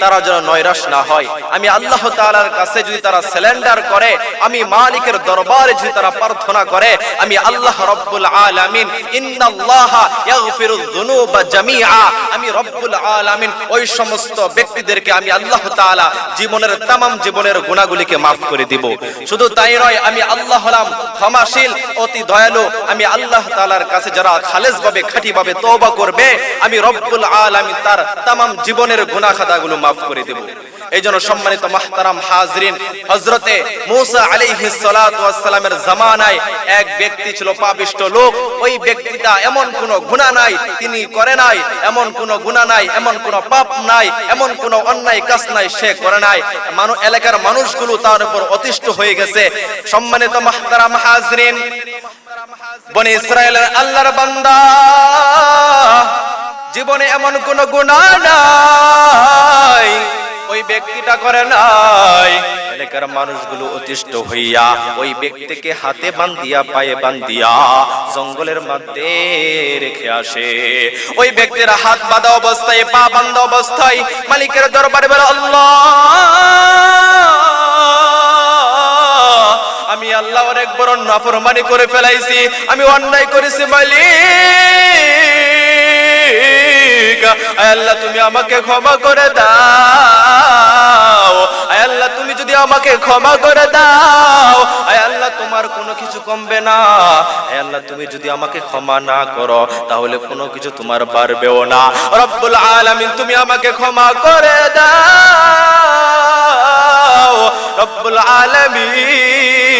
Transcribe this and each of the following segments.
তারা যেন না হয়। আমি আল্লাহ যদি তারা করে, আমি মালিকের দরবারে যদি তারা প্রার্থনা করে, আমি আল্লাহ রব্বুল আলামিন জামিআ আমি রব্বুল আলামিন ওই সমস্ত ব্যক্তিদেরকে আমি আল্লাহ তাআলা জীবনের তামাম জীবনের গুনাহগুলিকে maaf করে দিব। শুধু তাই নয়, আমি আল্লাহ হলাম ক্ষমাশীল, অতি দয়ালু, আমি আল্লাহ তাআলার কাছে যারা খালেজ ভাবে খাঁটি ভাবে তওবা করবে, আমি রব্বুল আলামিন তার তামাম জীবনের গুনাহ খাতাগুলো maaf করে দেব। এই জন্য সম্মানিত মাহতারাম হাজরিন হজরতে মুসা আলাইহি সালাতু ওয়াসসালামের জামানায় এক ব্যক্তি ছিল পাপিষ্ট লোক। ওই ব্যক্তিটা এমন কোন গুনাহ নাই, তিনি করে নাই, এমন কোন গুনাহ নাই, এমন কোন পাপ নাই, এমন কোন অন্যায় কাজ নাই, সে করে নাই। মানুষ এলাকার মানুষগুলো তার উপর অতিষ্ঠ হয়ে গেছে। সম্মানিত মাহতারাম হাজরিন, বনে ইসরায়েলের আল্লাহর বান্দা, জীবনে এমন কোন গুনাহ নাই। ওই ব্যক্তিটা করে নাই। এলাকার মানুষগুলো অতিষ্ঠ হইয়া ওই ব্যক্তিকে হাতে বান্ধিয়া, পায়ে বান্ধিয়া জঙ্গলের মধ্যে রেখে আসে। ওই ব্যক্তির হাত বাঁধা অবস্থায়, পা বান্ধা অবস্থায় মালিকের দরবারে বলে, আল্লাহ, আমি আল্লাহর এক বড় নাফরমানি করে ফেলাইছি। আমি অন্যায় করেছি, মালিক। আল্লাহ, তুমি আমাকে ক্ষমা করে দাও। আমাকে ক্ষমা করে দাও। আয় আল্লাহ, তোমার কোনো কিছু কমবে না। আয় আল্লাহ, তুমি যদি আমাকে ক্ষমা না করো, তাহলে কোনো কিছু তোমার পারবেও না। রব্বুল আলামিন, তুমি আমাকে ক্ষমা করে দাও। রব্বুল আলামিন।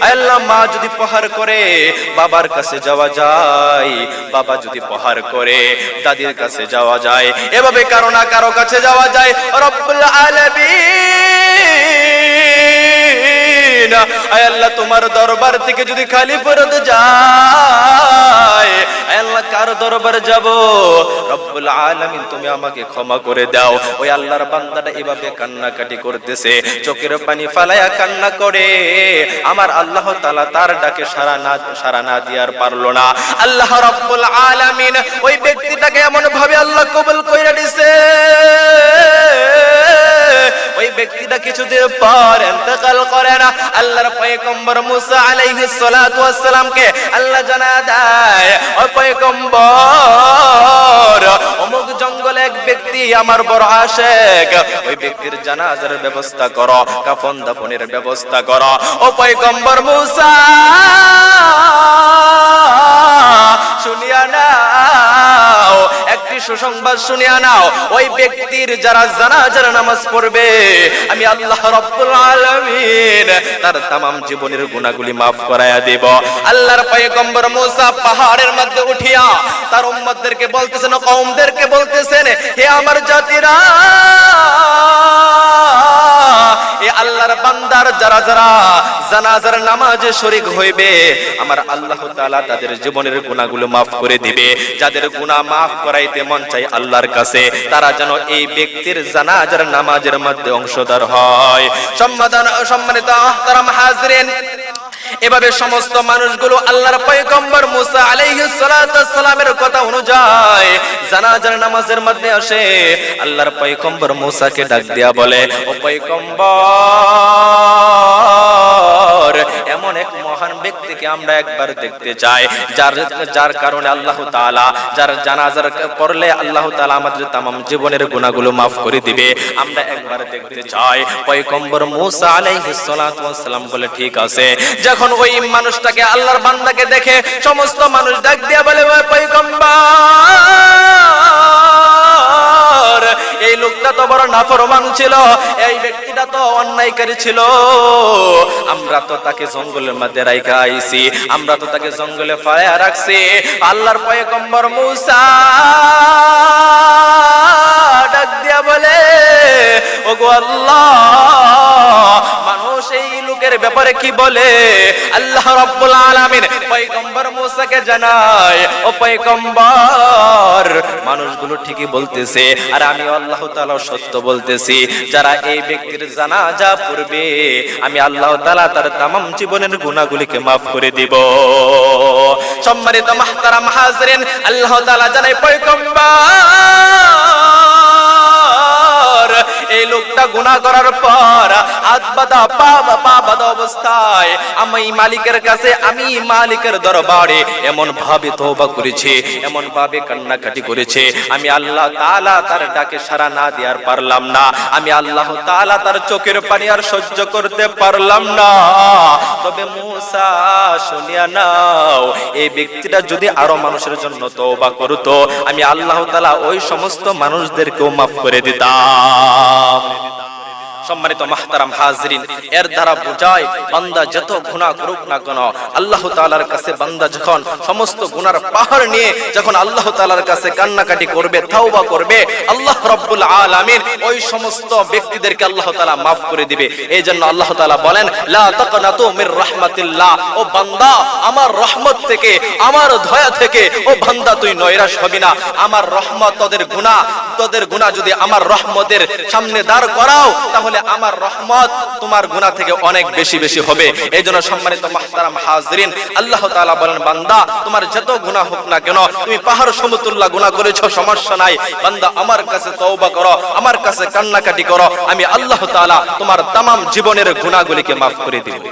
আল্লাহ, মা যদি পাহাড় করে, বাবার কাছে যাওয়া যায়। বাবা যদি পাহাড় করে, দাদির কাছে যাওয়া যায়। এভাবে কারও না কারও কাছে যাওয়া যায়। রব্বুল আলামিন। আল্লাহ, তোমার দরবার থেকে যদি খালি ফেরত যায় আল্লাহ, কার দরবার যাব? রব্বুল আলামিন, তুমি আমাকে ক্ষমা করে দাও। ওই আল্লাহর বান্দাটা এভাবে কান্নাকাটি করতেছে, চোখের পানি ফালায়া কান্না করে। আমার আল্লাহ তাআলা তার ডাকে সারা না সারা না দিয়ার পারল না। আল্লাহ রব্বুল আলামিন, ওই ব্যক্তিটাকে এমন ভাবে আল্লাহ কবুল কইরা দিছে। ব্যক্তিটা কিছুদিন পর ইন্তেকাল করে না। আল্লাহর পয়গম্বর মুসা আলাইহিস সালাতু ওয়াস সালামকে আল্লাহ জানা দেয় ওই পয়গম্বর, অমুক জঙ্গলে এক ব্যক্তি আমার বড় আশেক, ওই ব্যক্তির জানাজার ব্যবস্থা করো, কাফন দাফনের ব্যবস্থা করো। ও পয়গম্বর মুসা শুনিয়া নাও, একটি সুসংবাদ শুনিয়া নাও। ওই ব্যক্তির যারা জানাজার নামাজ পড়বে, আমি আল্লাহ রব্বুল আলামিন তার তামাম জীবনের গুনাহগুলি maaf করায়া দেব। আল্লাহর পয়গম্বর মুসা পাহাড়ের মধ্যে উঠিয়া তার উম্মতদেরকে বলতেছেন, কওমদেরকে বলতেছেন, হে আমার জাতিরা আল্লাহর বান্দার যারা যারা জানাজার নামাজে শরীক হইবে, আমার আল্লাহ তাআলা তাদের জীবনের গুনাহগুলো maaf করে দিবে। যাদের গুনাহ maaf করাইতে মন চাই আল্লাহর কাছে, তারা যেন এই ব্যক্তির জানাজার নামাজের মধ্যে অংশদার হয়। সম্মানিত সম্মানিত আহতারাম হাজরিন এভাবে সমস্ত মানুষগুলো আল্লাহর পয়গম্বর মুসা আলাইহিস সালাতু সালামের কথা অনুযায়ী জানাজার নামাজের মধ্যে আসে। আল্লাহর পয়গম্বর মুসাকে ডাক দিয়া বলে, ও পয়গম্বর, এমন এক মহান ব্যক্তিকে আমরা একবার দেখতে চাই। যার যার কারণে আল্লাহ তাআলা, যার জানাজার পড়লে আল্লাহ তাআলা আমাদের তামাম জীবনের গুনাহগুলো maaf করে দিবে। আমরা একবার দেখতে চাই। পয়গম্বর মুসা আলাইহিস সালাতু সালাম বলে, ঠিক আছে। যখন ওই মানুষটাকে আল্লাহর বান্দাকে দেখে, সমস্ত মানুষ ডাক দিয়া বলে "ওই বড় নাফরমান ছিল, এই ব্যক্তিটা তো অন্যায়কারী ছিল। আমরা তো তাকে জঙ্গলের মধ্যে রাইখা আইছি, আমরা তো তাকে জঙ্গলে ফায়া রাখছি। আল্লাহর পয়গম্বর মুসা ডাক দিয়া বলে, ওগো আল্লাহ লোকের ব্যাপারে কি বলে? আল্লাহ রাব্বুল আলামিন পয়গম্বর মুসাকে জানায়, ও পয়গম্বর, মানুষগুলো ঠিকই বলতেছে, আর আমি আল্লাহ তাআলা সত্য বলতেছি। যারা এই ব্যক্তির জানাজা পড়বে, আমি আল্লাহ তাআলা তার তামাম জীবনের গুনাহগুলিকে মাফ করে দিব। সম্মানিত মাহতারাম হাজরিন, আল্লাহ তাআলা জানায়, পয়গম্বর লোকটা গুনাহ করার পর হাত পা পা অবস্থায় আমি মালিকের কাছে, আমি মালিকের দরবারে এমন ভাবে করেছে, এমন ভাবে কান্নাকাটি করেছে। আমি আল্লাহ তার ডাকে না দেওয়ার পারলাম না। আমি আল্লাহ তার চোখের পানি আর সহ্য করতে পারলাম না। তবে শুনিয়া নাও, এই ব্যক্তিটা যদি আরও মানুষের জন্য আমি আল্লাহ তাআলা ওই সমস্ত মানুষদেরকেও মাফ করে দিতাম। Amén. সম্মানিত মাহতারাম হাজরিন, এর দ্বারা বোঝায় বান্দা যত গুনাহ করুক না কেন, আল্লাহ তাআলার কাছে বান্দা যখন সমস্ত গুনার পাহাড় নিয়ে যখন আল্লাহ তাআলার কাছে কান্নাকাটি করবে, তাওবা করবে, আল্লাহ রাব্বুল আলামিন ওই সমস্ত ব্যক্তিদেরকে আল্লাহ তাআলা maaf করে দিবে। এই জন্য আল্লাহ তাআলা বলেন, লা মির রাহমাতিল্লাহ। ও বান্দা, আমার রহমত থেকে, আমার দয়া থেকে, ও বান্দা, তুই নৈরাশ হবি না। আমার রহমত তোদের গুনাহ তোদের গুনাহ যদি আমার রহমতের সামনে দাঁড় করাও, তাহলে আমার রহমত তোমার গুনাহ থেকে অনেক বেশি বেশি হবে। এই জন্য সম্মানিত মাহতারাম হাজরিন, আল্লাহ তাআলা বলেন, বান্দা, তোমার যত গুনাহ হোক না কেন, তুমি পাহাড় সমতুল্লাহ গুনাহ করেছ, সমস্যা নাই। বান্দা, আমার কাছে তওবা করো, আমার কাছে কান্নাকাটি করো, আমি আল্লাহ তাআলা তোমার তাম জীবনের গুণাগুলিকে মাফ করে দিব।